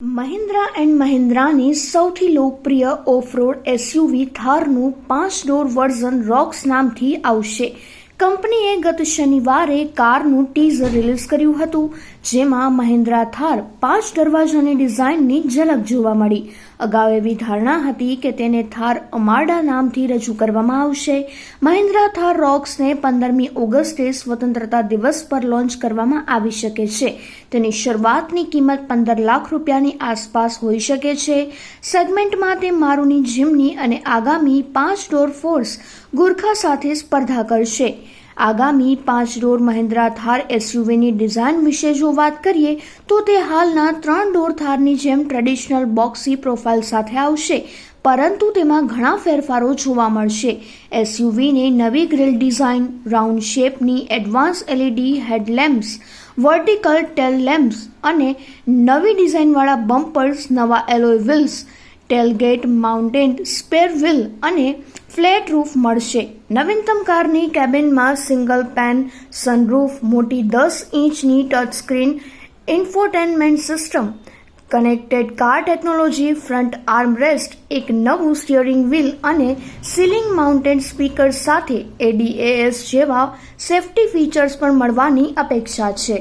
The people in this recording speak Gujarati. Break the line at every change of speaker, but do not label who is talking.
મહિન્દ્રા એન્ડ મહિન્દ્રાની સૌથી લોકપ્રિય ઓફરોડ એસયુવી થારનું પાંચ ડોર વર્ઝન રોક્સ નામથી આવશે. કંપનીએ ગત શનિવારે કારનું ટીઝર રિલીઝ કર્યું હતું, જેમાં મહિન્દ્રા થાર પાંચ દરવાજાની ડિઝાઇનની ઝલક જોવા મળી. અગાઉ એવી ધારણા હતી કે તેને થાર અમારડા નામથી રજૂ કરવામાં આવશે. મહિન્દ્રા થાર રોક્સને પંદરમી ઓગસ્ટે સ્વતંત્રતા દિવસ પર લોન્ચ કરવામાં આવી શકે છે. તેની શરૂઆતની કિંમત પંદર લાખ રૂપિયાની આસપાસ હોઈ શકે છે. સેગમેન્ટમાં તે મારુની જીમની અને આગામી પાંચ ડોર ફોર્સ ગુરખા સાથે સ્પર્ધા કરશે. આગામી પાંચ ડોર મહિન્દ્રા થાર એસયુવીની ડિઝાઇન વિશે જો વાત કરીએ, તો તે હાલના ત્રણ ડોર થારની જેમ ટ્રેડિશનલ બોક્સી પ્રોફાઇલ સાથે આવશે, પરંતુ તેમાં ઘણા ફેરફારો જોવા મળશે. એસયુવીને નવી grille design, round શેપની advance LED headlamps, vertical tail lamps અને નવી ડિઝાઇનવાળા બમ્પર્સ, નવા alloy wheels tailgate mounted, spare wheel અને ફ્લેટ રૂફ મળશે. નવીનતમ કારની કેબિનમાં સિંગલ પેન સનરૂફ મોટી દસ ઇંચની touch screen infotainment system, connected car technology, front armrest, એક નવું સ્ટિયરિંગ વ્હીલ અને સીલિંગ માઉન્ટેડ સ્પીકર સાથે એડીએએસ જેવા સેફ્ટી ફીચર્સ પણ મળવાની અપેક્ષા છે.